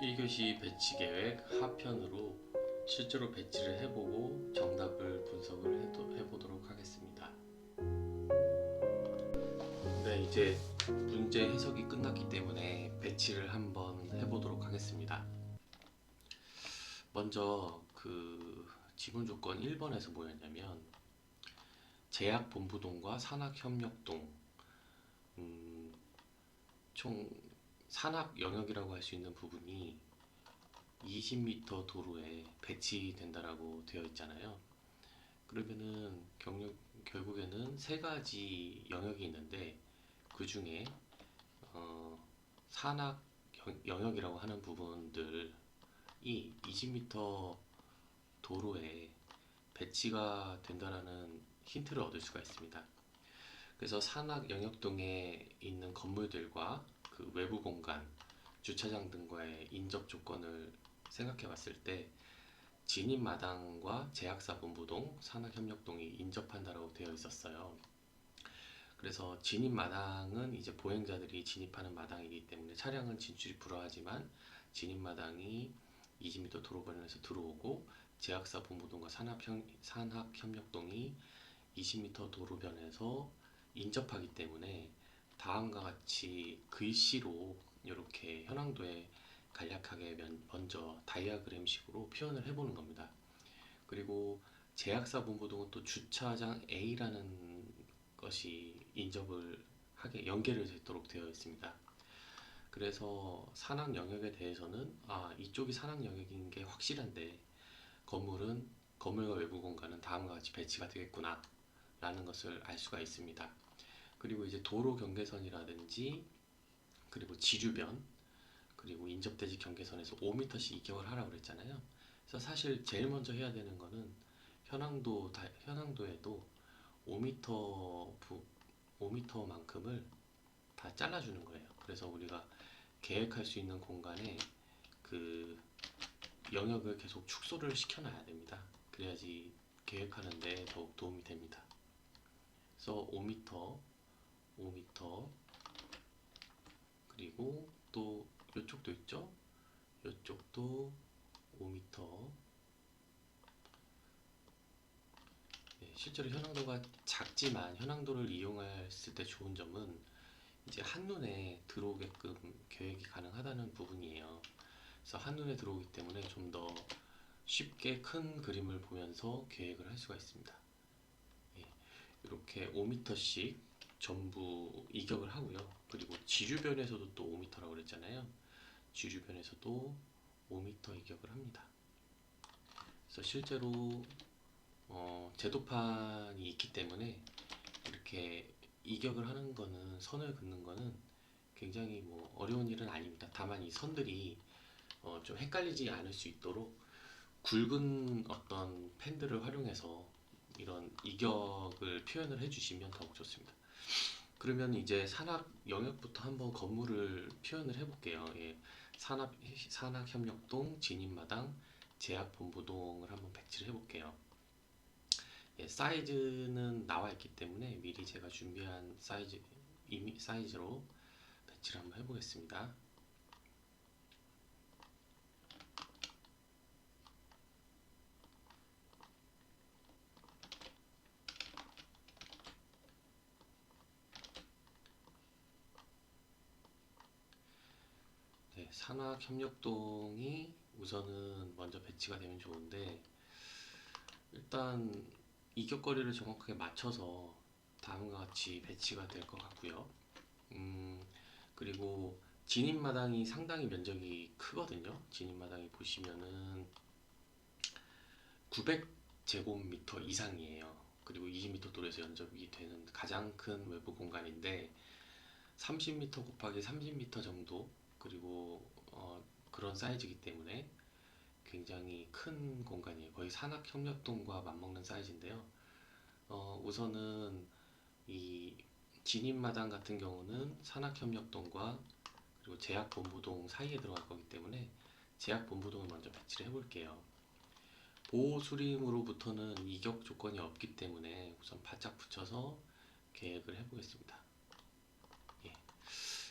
1교시 배치 계획 하편으로 실제로 배치를 해보고 정답을 분석을 해보도록 하겠습니다. 네, 이제 문제 해석이 끝났기 때문에 배치를 한번 해보도록 하겠습니다. 먼저 그 지분 조건 1번에서 뭐였냐면 제약 본부동과 산학 협력동 음, 총 산악 영역이라고 할 수 있는 부분이 20m 도로에 배치된다라고 되어 있잖아요. 그러면은 경력, 결국에는 세 가지 영역이 있는데 그 중에 어, 산악 영- 영역이라고 하는 부분들이 20m 도로에 배치가 된다라는 힌트를 얻을 수가 있습니다. 그래서 산악 영역동에 있는 건물들과 그 외부 공간, 주차장 등과의 인접 조건을 생각해 봤을 때 진입 마당과 제약사 본부동, 산학협력동이 인접한다라고 되어 있었어요. 그래서 진입 마당은 이제 보행자들이 진입하는 마당이기 때문에 차량은 진출이 불허하지만 진입 마당이 20m 도로변에서 들어오고 제약사 본부동과 산학협, 산학협력동이 20m 도로변에서 인접하기 때문에 다음과 같이 글씨로 이렇게 현황도에 간략하게 면- 먼저 다이아그램식으로 표현을 해보는 겁니다. 그리고 제약사 본부동은 또 주차장 A라는 것이 인접을 하게 연계를 되도록 되어 있습니다. 그래서 산악 영역에 대해서는 아 이쪽이 산악 영역인 게 확실한데 건물은 건물과 외부 공간은 다음과 같이 배치가 되겠구나 라는 것을 알 수가 있습니다. 그리고 이제 도로 경계선이라든지 그리고 지류변 그리고 인접대지 경계선에서 5m씩 이격을 하라고 그랬잖아요. 그래서 사실 제일 먼저 해야 되는 거는 현황도 다, 현황도에도 5m 부, 5m만큼을 다 잘라주는 거예요. 그래서 우리가 계획할 수 있는 공간에 그 영역을 계속 축소를 시켜놔야 됩니다. 그래야지 계획하는데 더욱 도움이 됩니다. 그래서 5m 5m 그리고 또 이쪽도 있죠? 이쪽도 5m 네, 실제로 현황도가 작지만 현황도를 이용했을 때 좋은 점은 이제 한눈에 들어오게끔 계획이 가능하다는 부분이에요. 그래서 한눈에 들어오기 때문에 좀 더 쉽게 큰 그림을 보면서 계획을 할 수가 있습니다. 예, 이렇게 5m씩 전부 이격을 하고요. 그리고 지류변에서도 또 5m라고 그랬잖아요. 지류변에서도 5m 이격을 합니다. 그래서 실제로 어, 제도판이 있기 때문에 이렇게 이격을 하는 거는 선을 긋는 거는 굉장히 뭐 어려운 일은 아닙니다. 다만 이 선들이 어, 좀 헷갈리지 않을 수 있도록 굵은 어떤 펜들을 활용해서 이런 이격을 표현을 해주시면 더욱 좋습니다. 그러면 이제 산악 영역부터 한번 건물을 표현을 해볼게요. 예, 산악 산악 협력동 진입마당 제약 본부동을 한번 배치를 해볼게요. 예, 사이즈는 나와 있기 때문에 미리 제가 준비한 사이즈 이미 사이즈로 배치를 한번 해보겠습니다. 네, 산학협력동이 우선은 먼저 배치가 되면 좋은데 일단 이격거리를 정확하게 맞춰서 다음과 같이 배치가 될 것 같고요. 음, 그리고 진입마당이 상당히 면적이 크거든요. 진입마당이 보시면은 900제곱미터 이상이에요. 그리고 20m 도로에서 연접이 되는 가장 큰 외부 공간인데 30m 곱하기 30m 정도 그리고 어, 그런 사이즈이기 때문에 굉장히 큰 공간이에요. 거의 산악협력동과 맞먹는 사이즈인데요. 어, 우선은 이 진입마당 같은 경우는 산악협력동과 그리고 제약본부동 사이에 들어갈 거기 때문에 제약본부동을 먼저 배치를 해볼게요. 보호수림으로부터는 이격 조건이 없기 때문에 우선 바짝 붙여서 계획을 해보겠습니다.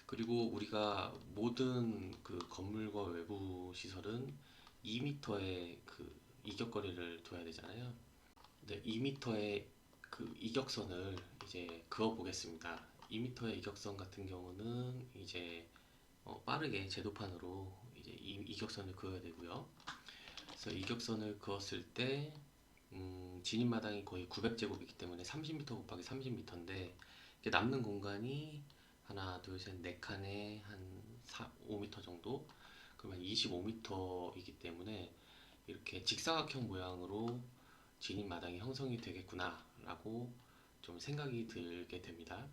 예. 그리고 우리가 모든 그 건물과 외부 시설은 2m의 그 이격거리를 둬야 되잖아요. 네, 2m의 그 이격선을 이제 그어 보겠습니다. 2m의 이격선 같은 경우는 이제 어, 빠르게 제도판으로 이제 이, 이격선을 그어야 되고요. 그래서 이격선을 그었을 때 음, 진입 마당이 거의 900제곱이기 때문에 30m 곱하기 30m인데 남는 공간이 하나, 둘, 셋, 네 칸에 한 4, 5m 정도 그러면 25m이기 때문에 이렇게 직사각형 모양으로 진입 마당이 형성이 되겠구나라고 좀 생각이 들게 됩니다.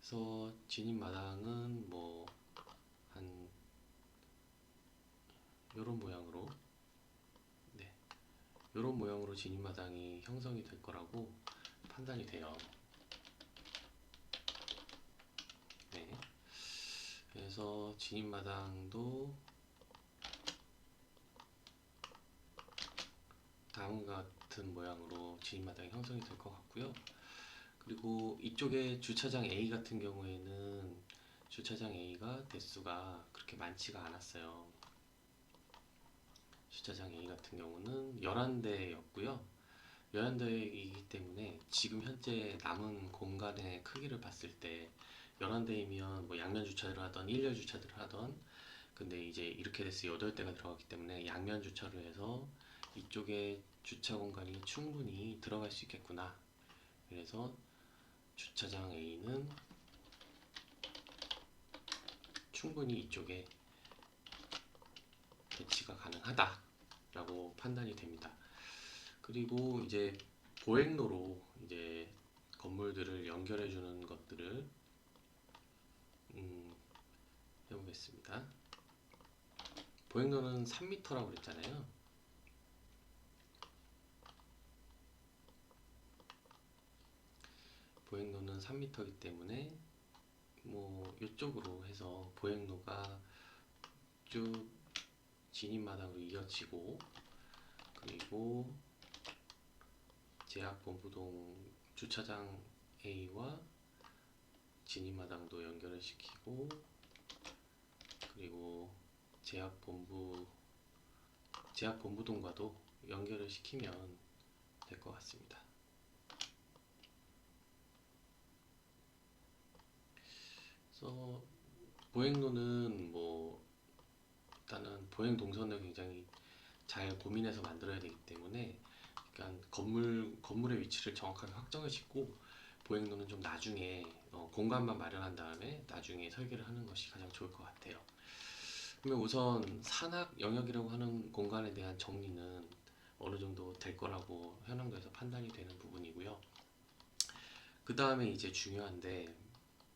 그래서 진입 마당은 뭐 한 이런 모양으로 네 이런 모양으로 진입 마당이 형성이 될 거라고 판단이 돼요. 네 그래서 진입마당도 다음과 같은 모양으로 진입마당이 형성이 될 것 같고요. 그리고 이쪽에 주차장 A 같은 경우에는 주차장 A가 대수가 그렇게 많지가 않았어요. 주차장 A 같은 경우는 11대였고요. 11대이기 때문에 지금 현재 남은 공간의 크기를 봤을 때 11대이면 뭐 양면 주차를 하던 일렬 주차를 하던 근데 이제 이렇게 돼서 8대가 들어갔기 때문에 양면 주차를 해서 이쪽에 주차 공간이 충분히 들어갈 수 있겠구나. 그래서 주차장 A는 충분히 이쪽에 배치가 가능하다라고 판단이 됩니다. 그리고 이제 보행로로 이제 건물들을 연결해 주는 것들을 음, 해보겠습니다. 보행로는 3m라고 그랬잖아요. 보행로는 3m이기 때문에 뭐 이쪽으로 해서 보행로가 쭉 진입마당으로 이어지고 그리고 제약본부동 주차장 A와 진입마당도 연결을 시키고 그리고 제약본부 제약본부동과도 연결을 시키면 될 것 같습니다. 그래서 보행로는 뭐 일단은 보행 동선을 굉장히 잘 고민해서 만들어야 되기 때문에 그러니까 건물 건물의 위치를 정확하게 확정을 짓고 보행로는 좀 나중에 어, 공간만 마련한 다음에 나중에 설계를 하는 것이 가장 좋을 것 같아요. 그러면 우선 산악 영역이라고 하는 공간에 대한 정리는 어느 정도 될 거라고 현황도에서 판단이 되는 부분이고요. 그 다음에 이제 중요한데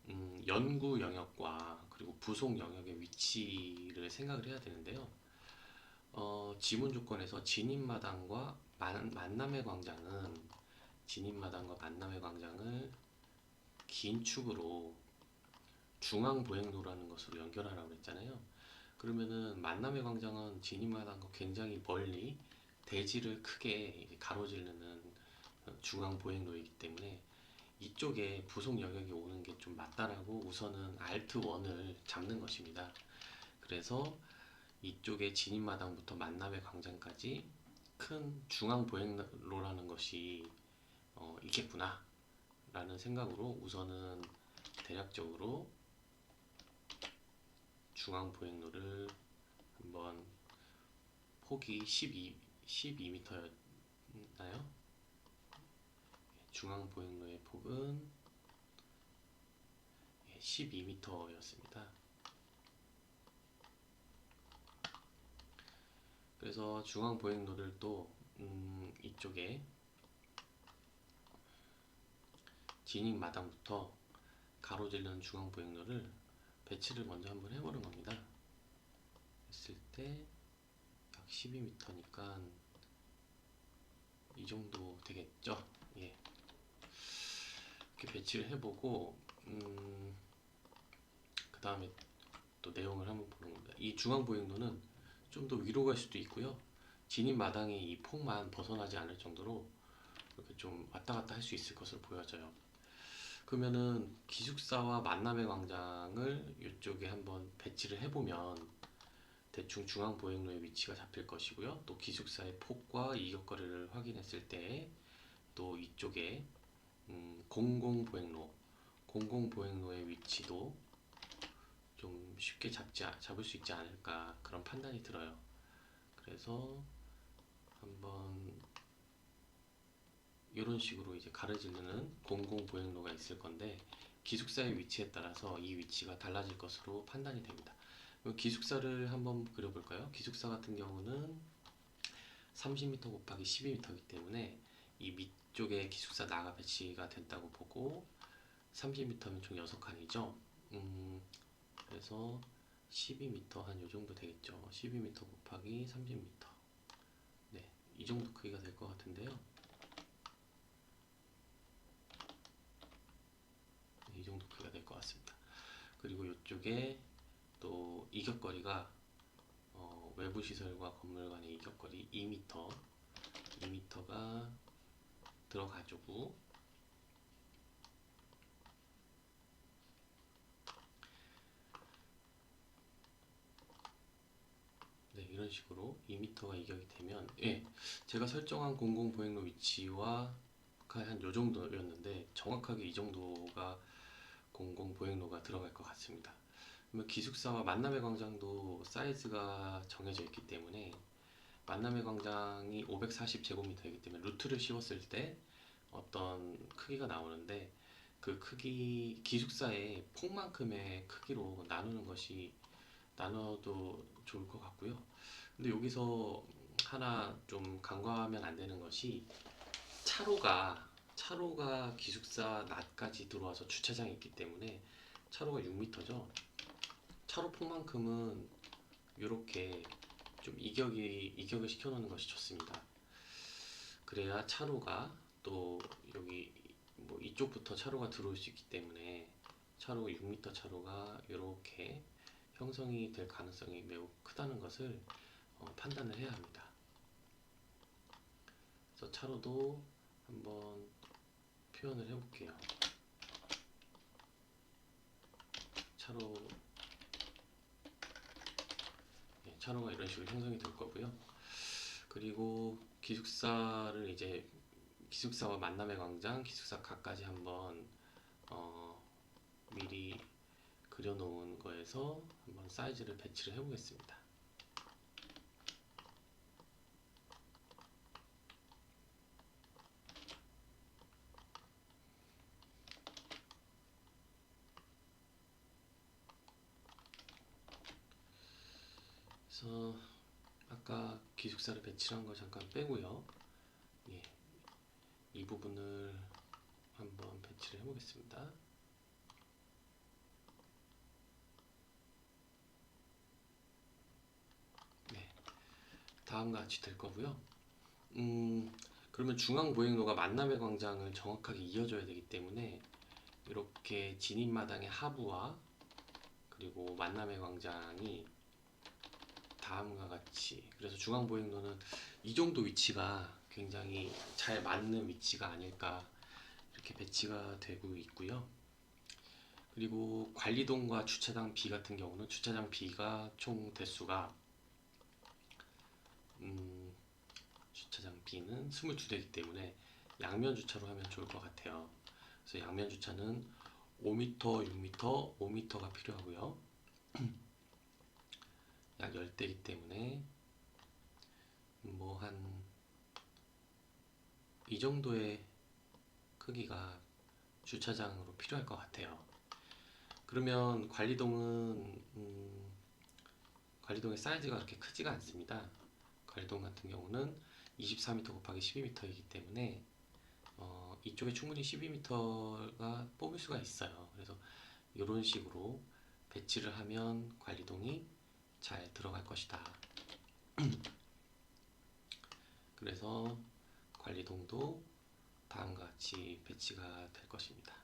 음, 연구 영역과 그리고 부속 영역의 위치를 생각을 해야 되는데요. 어, 지문 조건에서 진입마당과 만, 만남의 광장은 진입마당과 만남의 광장을 긴 축으로 중앙 보행로라는 것으로 연결하라고 했잖아요. 그러면은 만남의 광장은 진입마당과 굉장히 멀리 대지를 크게 가로지르는 중앙 보행로이기 때문에 이쪽에 부속 영역이 오는 게 좀 맞다라고 우선은 알트 1을 잡는 것입니다. 그래서 이쪽에 진입마당부터 만남의 광장까지 큰 중앙 보행로라는 것이 어, 있겠구나 라는 생각으로 우선은 대략적으로 중앙 보행로를 한번 폭이 12, 12m였나요? 중앙 보행로의 폭은 12m였습니다. 그래서 중앙 보행로를 또 음, 이쪽에 진입 마당부터 가로질르는 중앙 보행로를 배치를 먼저 한번 해보는 겁니다. 했을 때 약 12m니까 이 정도 되겠죠? 예. 이렇게 배치를 해보고 음, 그 다음에 또 내용을 한번 보는 겁니다. 이 중앙 보행로는 좀 더 위로 갈 수도 있고요. 진입 마당의 이 폭만 벗어나지 않을 정도로 이렇게 좀 왔다 갔다 할 수 있을 것으로 보여져요. 그러면은 기숙사와 만남의 광장을 이쪽에 한번 배치를 해보면 대충 중앙 보행로의 위치가 잡힐 것이고요. 또 기숙사의 폭과 이격거리를 확인했을 때 또 이쪽에 음, 공공 보행로, 공공 보행로의 위치도 좀 쉽게 잡지 아- 잡을 수 있지 않을까 그런 판단이 들어요. 그래서 한번 이런 식으로 이제 가로지르는 공공 보행로가 있을 건데 기숙사의 위치에 따라서 이 위치가 달라질 것으로 판단이 됩니다. 기숙사를 한번 그려볼까요? 기숙사 같은 경우는 30m 곱하기 12m이기 때문에 이 밑쪽에 기숙사 나가 배치가 된다고 보고 30m면 총 6칸이죠. 음, 그래서 12m 한 요 정도 되겠죠. 12m 곱하기 30m. 네, 이 정도 크기가 될 것 같은데요. 이 정도 크기가 될 것 같습니다. 그리고 이쪽에 또 이격거리가 어, 외부 시설과 건물 간의 이격거리 2m, 2m가 들어가지고 네, 이런 식으로 2m가 이격이 되면 예, 제가 설정한 공공 보행로 위치와 한 요 정도였는데 정확하게 이 정도가 공공 보행로가 들어갈 것 같습니다. 기숙사와 만남의 광장도 사이즈가 정해져 있기 때문에 만남의 광장이 540제곱미터이기 때문에 루트를 씌웠을 때 어떤 크기가 나오는데 그 크기 기숙사의 폭만큼의 크기로 나누는 것이 나눠도 좋을 것 같고요. 근데 여기서 하나 좀 간과하면 안 되는 것이 차로가 차로가 기숙사 낮까지 들어와서 주차장이 있기 때문에 차로가 6m죠. 차로 폭만큼은 이렇게 좀 이격이 이격을 시켜놓는 것이 좋습니다. 그래야 차로가 또 여기 뭐 이쪽부터 차로가 들어올 수 있기 때문에 차로 6m 차로가 이렇게 형성이 될 가능성이 매우 크다는 것을 어, 판단을 해야 합니다. 그래서 차로도 한번 표현을 해볼게요. 차로 네, 차로가 이런 식으로 형성이 될 거고요. 그리고 기숙사를 이제 기숙사와 만남의 광장, 기숙사 각까지 한번 어, 미리 그려놓은 거에서 한번 사이즈를 배치를 해보겠습니다. 그래서 아까 기숙사를 배치한 거 잠깐 빼고요. 예, 이 부분을 한번 배치를 해보겠습니다. 네, 다음과 같이 될 거고요. 음, 그러면 중앙 보행로가 만남의 광장을 정확하게 이어줘야 되기 때문에 이렇게 진입마당의 하부와 그리고 만남의 광장이 다음과 같이 그래서 중앙 보행로는 이 정도 위치가 굉장히 잘 맞는 위치가 아닐까 이렇게 배치가 되고 있고요. 그리고 관리동과 주차장 B 같은 경우는 주차장 B가 총 대수가 음, 주차장 B는 22대이기 때문에 양면 주차로 하면 좋을 것 같아요. 그래서 양면 주차는 5m, 6m, 5m가 필요하고요. 약 10대이기 때문에 뭐 한 이 정도의 크기가 주차장으로 필요할 것 같아요. 그러면 관리동은 음, 관리동의 사이즈가 그렇게 크지가 않습니다. 관리동 같은 경우는 24m 곱하기 12m이기 때문에 어, 이쪽에 충분히 12m가 뽑을 수가 있어요. 그래서 이런 식으로 배치를 하면 관리동이 잘 들어갈 것이다. 그래서 관리동도 다음과 같이 배치가 될 것입니다.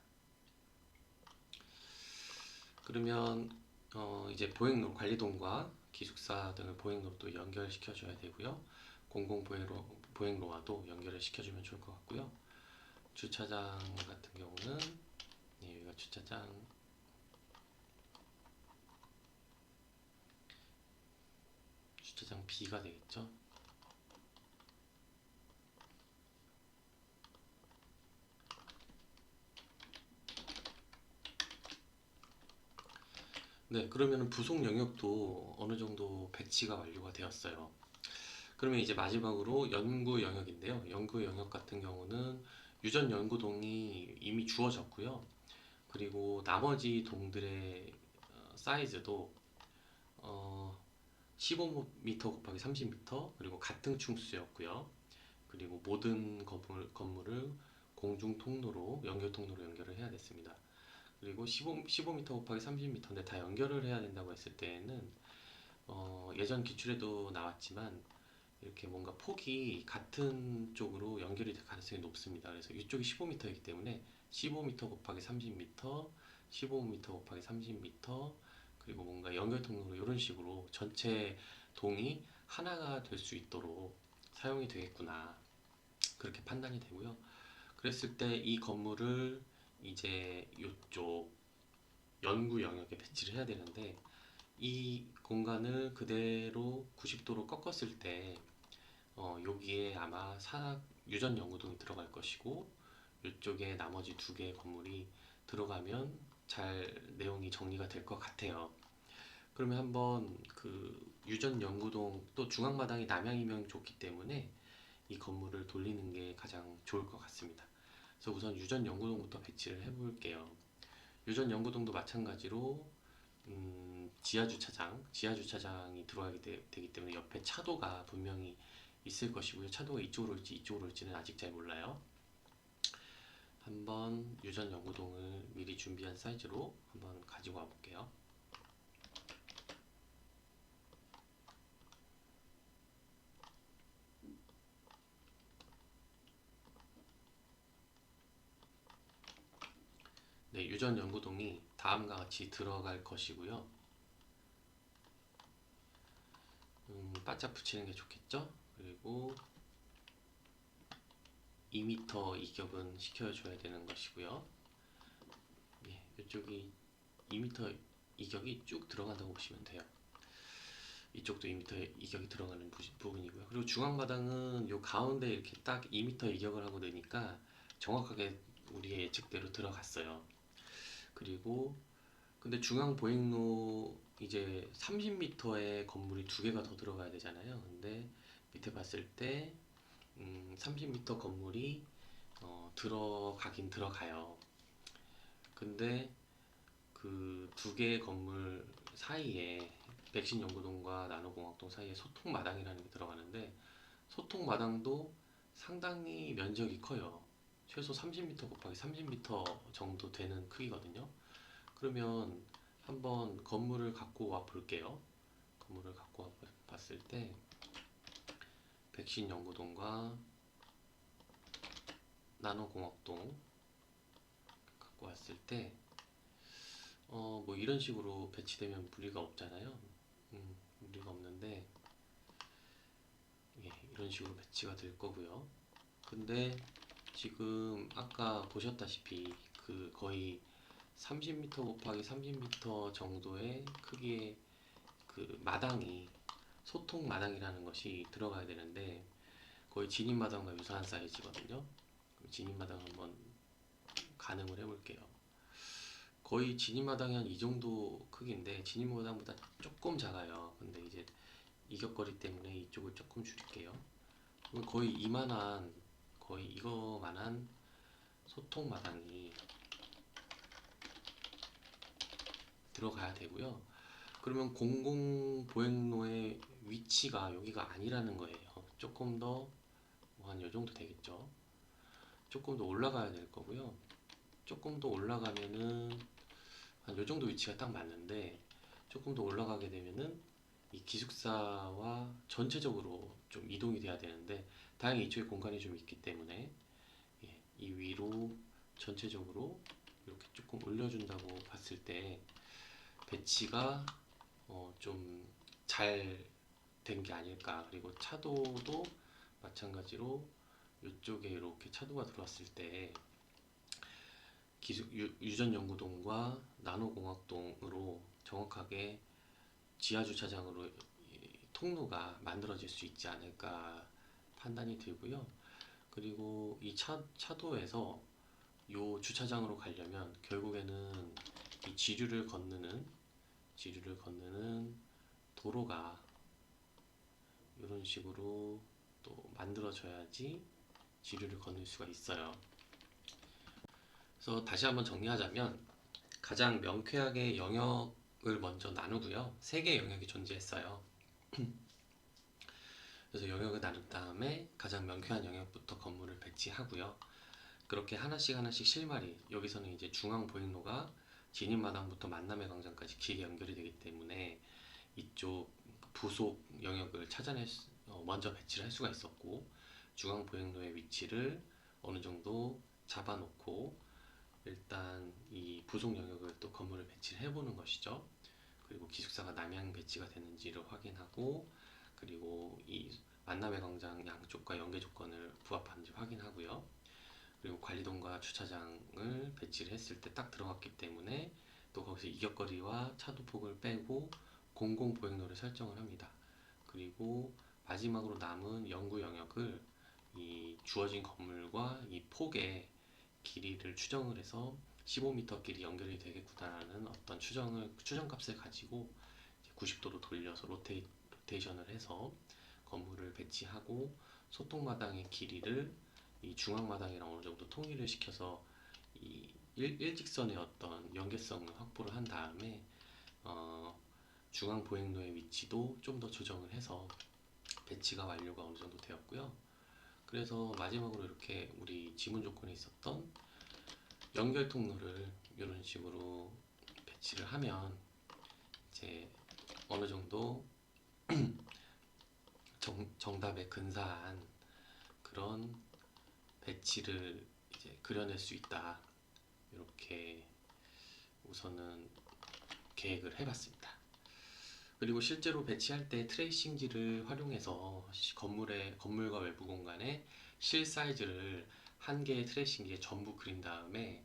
그러면 어 이제 보행로 관리동과 기숙사 등을 보행로로 또 연결시켜 줘야 되고요. 공공 보행로 보행로와도 연결을 시켜 주면 좋을 것 같고요. 주차장 같은 경우는 네, 여기가 주차장 주차장 B가 되겠죠. 네, 그러면은 부속 영역도 어느 정도 배치가 완료가 되었어요. 그러면 이제 마지막으로 연구 영역인데요. 연구 영역 같은 경우는 유전 연구동이 이미 주어졌고요. 그리고 나머지 동들의 어, 사이즈도 어, 15m 곱하기 30m 그리고 같은 층수였고요. 그리고 모든 건물, 건물을 공중 통로로 연결 통로로 연결을 해야 됐습니다. 그리고 15, 15m 곱하기 30m인데 다 연결을 해야 된다고 했을 때에는 어, 예전 기출에도 나왔지만 이렇게 뭔가 폭이 같은 쪽으로 연결이 될 가능성이 높습니다. 그래서 이쪽이 15m이기 때문에 15m 곱하기 30m, 15m 곱하기 30m, 그리고 뭔가 연결 통로로 이런 식으로 전체 동이 하나가 될 수 있도록 사용이 되겠구나. 그렇게 판단이 되고요. 그랬을 때 이 건물을 이제 이쪽 연구 영역에 배치를 해야 되는데 이 공간을 그대로 90도로 꺾었을 때 어, 여기에 아마 산악 유전 연구동이 들어갈 것이고 이쪽에 나머지 두 개의 건물이 들어가면 잘 내용이 정리가 될 것 같아요. 그러면 한번 그 유전 연구동 또 중앙마당이 남향이면 좋기 때문에 이 건물을 돌리는 게 가장 좋을 것 같습니다. 그래서 우선 유전 연구동부터 배치를 해볼게요. 유전 연구동도 마찬가지로 음, 지하 주차장, 지하 주차장이 들어가게 되, 기 때문에 옆에 차도가 분명히 있을 것이고요. 차도가 이쪽으로 올지 이쪽으로 올지는 아직 잘 몰라요. 한번 유전 연구동을 미리 준비한 사이즈로 한번 가지고 와 볼게요. 네, 유전 연구동이 다음과 같이 들어갈 것이고요. 음, 바짝 붙이는 게 좋겠죠? 그리고 2m 이격은 시켜줘야 되는 것이고요. 예, 이쪽이 2m 이격이 쭉 들어간다고 보시면 돼요. 이쪽도 2m 이격이 들어가는 부, 부분이고요. 그리고 중앙마당은 요 가운데 이렇게 딱 2m 이격을 하고 넣으니까 정확하게 우리의 예측대로 들어갔어요. 그리고 근데 중앙 보행로 이제 30m의 건물이 두 개가 더 들어가야 되잖아요. 근데 밑에 봤을 때 음, 30m 건물이 어, 들어가긴 들어가요. 근데 그 두 개의 건물 사이에 백신 연구동과 나노공학동 사이에 소통 마당이라는 게 들어가는데 소통 마당도 상당히 면적이 커요. 최소 30m 곱하기 30m 정도 되는 크기거든요. 그러면 한번 건물을 갖고 와 볼게요. 건물을 갖고 와 봤을 때 백신 연구동과 나노공학동 갖고 왔을 때 어, 뭐 이런 식으로 배치되면 무리가 없잖아요. 음, 무리가 없는데 예, 이런 식으로 배치가 될 거고요. 근데 지금 아까 보셨다시피 그 거의 30m 곱하기 30m 정도의 크기의 그 마당이 소통 마당이라는 것이 들어가야 되는데 거의 진입 마당과 유사한 사이즈거든요. 진입 마당 한번 가늠을 해볼게요. 거의 진입 마당이 한 이 정도 크기인데 진입 마당보다 조금 작아요. 근데 이제 이격거리 때문에 이쪽을 조금 줄일게요. 거의 이만한 거의 이거만한 소통 마당이 들어가야 되고요. 그러면 공공 보행로의 위치가 여기가 아니라는 거예요. 조금 더 한 요 정도 되겠죠. 조금 더 올라가야 될 거고요. 조금 더 올라가면은 한 요 정도 위치가 딱 맞는데 조금 더 올라가게 되면은 이 기숙사와 전체적으로 좀 이동이 돼야 되는데 다행히 이쪽에 공간이 좀 있기 때문에 예, 이 위로 전체적으로 이렇게 조금 올려준다고 봤을 때 배치가 어, 좀잘 된 게 아닐까. 그리고 차도도 마찬가지로 이쪽에 이렇게 차도가 들어왔을 때 기숙 유, 유전 연구동과 나노공학동으로 정확하게 지하 주차장으로 통로가 만들어질 수 있지 않을까 판단이 들고요. 그리고 이 차, 차도에서 요 주차장으로 가려면 결국에는 이 지류를 건너는 지류를 건너는 도로가 이런 식으로 또 만들어져야지 지류를 건널 수가 있어요. 그래서 다시 한번 정리하자면 가장 명쾌하게 영역을 먼저 나누고요. 세 개의 영역이 존재했어요. 그래서 영역을 나눈 다음에 가장 명쾌한 영역부터 건물을 배치하고요. 그렇게 하나씩 하나씩 실마리 여기서는 이제 중앙 보행로가 진입마당부터 만남의 광장까지 길게 연결이 되기 때문에 이쪽 부속 영역을 찾아낼 수- 어, 먼저 배치를 할 수가 있었고 중앙 보행로의 위치를 어느 정도 잡아놓고 일단 이 부속 영역을 또 건물을 배치를 해보는 것이죠. 그리고 기숙사가 남향 배치가 되는지를 확인하고 그리고 이 만남의 광장 양쪽과 연계 조건을 부합하는지 확인하고요. 그리고 관리동과 주차장을 배치를 했을 때 딱 들어갔기 때문에 또 거기서 이격거리와 차도폭을 빼고 공공 보행로를 설정을 합니다. 그리고 마지막으로 남은 연구 영역을 이 주어진 건물과 이 폭의 길이를 추정을 해서 15m 길이 연결이 되겠구나라는 어떤 추정을 추정값을 가지고 90도로 돌려서 로테이, 로테이션을 해서 건물을 배치하고 소통마당의 길이를 이 중앙마당이랑 어느 정도 통일을 시켜서 이 일, 일직선의 어떤 연계성을 확보를 한 다음에 어, 중앙 보행로의 위치도 좀 더 조정을 해서 배치가 완료가 어느 정도 되었고요. 그래서 마지막으로 이렇게 우리 지문 조건에 있었던 연결 통로를 이런 식으로 배치를 하면 이제 어느 정도 정, 정답에 근사한 그런 배치를 이제 그려낼 수 있다. 이렇게 우선은 계획을 해봤습니다. 그리고 실제로 배치할 때 트레이싱지를 활용해서 시- 건물의 건물과 외부 공간의 실 사이즈를 한 개의 트레이싱지에 전부 그린 다음에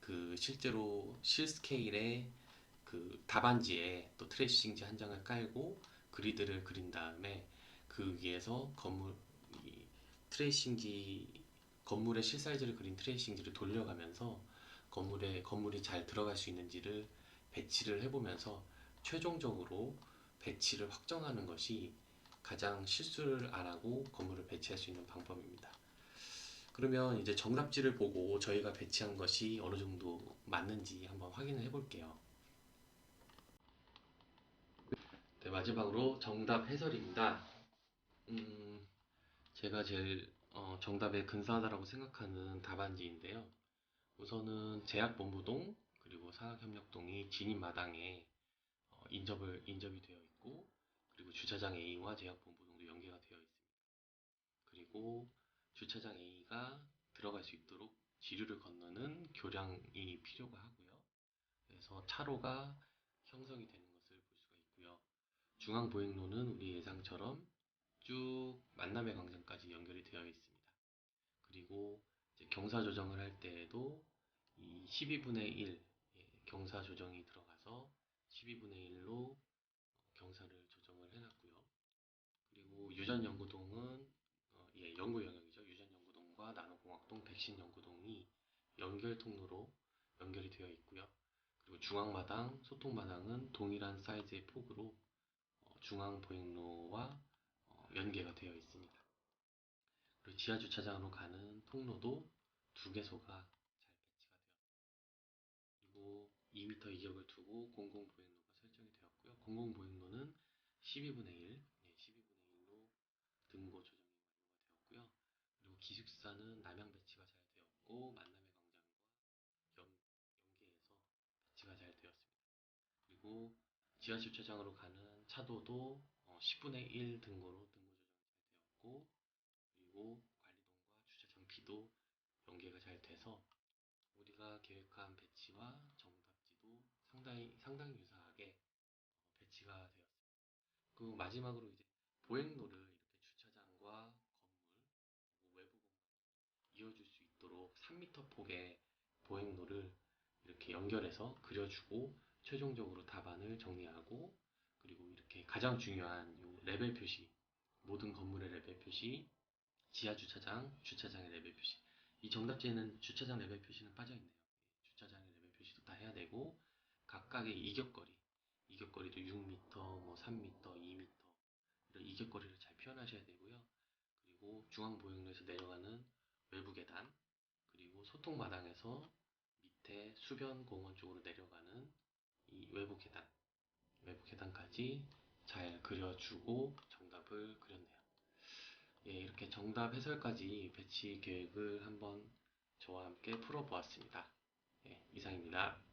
그 실제로 실 스케일의 그 답안지에 또 트레이싱지 한 장을 깔고 그리드를 그린 다음에 그 위에서 건물 이 트레이싱지 건물의 실 사이즈를 그린 트레이싱지를 돌려가면서 건물에 건물이 잘 들어갈 수 있는지를 배치를 해보면서 최종적으로 배치를 확정하는 것이 가장 실수를 안 하고 건물을 배치할 수 있는 방법입니다. 그러면 이제 정답지를 보고 저희가 배치한 것이 어느 정도 맞는지 한번 확인을 해볼게요. 네, 마지막으로 정답 해설입니다. 음, 제가 제일 어, 정답에 근사하다라고 생각하는 답안지인데요. 우선은 제약본부동 그리고 산학협력동이 진입마당에 어, 인접을 인접이 되어 있고 그리고 주차장 A와 제약본부동도 연계가 되어 있습니다. 그리고 주차장 A가 들어갈 수 있도록 지류를 건너는 교량이 필요가 하고요. 그래서 차로가 형성이 되는. 중앙 보행로는 우리 예상처럼 쭉 만남의 광장까지 연결이 되어 있습니다. 그리고 경사 조정을 할 때에도 이 12분의 1 예, 경사 조정이 들어가서 12분의 1로 경사를 조정을 해놨고요. 그리고 유전 연구동은 어, 예, 연구 영역이죠. 유전 연구동과 나노공학동, 백신 연구동이 연결 통로로 연결이 되어 있고요. 그리고 중앙마당, 소통마당은 동일한 사이즈의 폭으로 어, 중앙 보행로와 어, 연계가 되어 있습니다. 그리고 지하 주차장으로 가는 통로도 두 개소가 잘 배치가 되었습니다. 그리고 2m 이격을 두고 공공 보행로가 설정이 되었고요. 공공 보행로는 12분의 1, 예, 12분의 1로 등고 조정이 완료가 되었고요. 그리고 기숙사는 남향 배치가 잘 되었고 만남의 광장과 연, 연계해서 배치가 잘 되었습니다. 그리고 지하 주차장으로 가는 차도도 어, 10분의 1 등고로 등고 조정이 잘 되었고 그리고 관리동과 주차장 B도 연계가 잘 돼서 우리가 계획한 배치와 정답지도 상당히 상당히 유사하게 어, 배치가 되었습니다. 그 마지막으로 이제 보행로를 이렇게 주차장과 건물 외부 공간 이어줄 수 있도록 3m 폭의 보행로를 이렇게 연결해서 그려주고 최종적으로 답안을 정리하고 그리고 이렇게 가장 중요한 요 레벨 표시, 모든 건물의 레벨 표시, 지하 주차장, 주차장의 레벨 표시. 이 정답지에는 주차장 레벨 표시는 빠져 있네요. 주차장의 레벨 표시도 다 해야 되고 각각의 이격거리, 이격거리도 6m, 뭐 3m, 2m 이런 이격거리를 잘 표현하셔야 되고요. 그리고 중앙보행로에서 내려가는 외부 계단, 그리고 소통마당에서 밑에 수변 공원 쪽으로 내려가는 이 외부 계단, 외부 계단까지 잘 그려주고 정답을 그렸네요. 예, 이렇게 정답 해설까지 배치 계획을 한번 저와 함께 풀어보았습니다. 예, 이상입니다.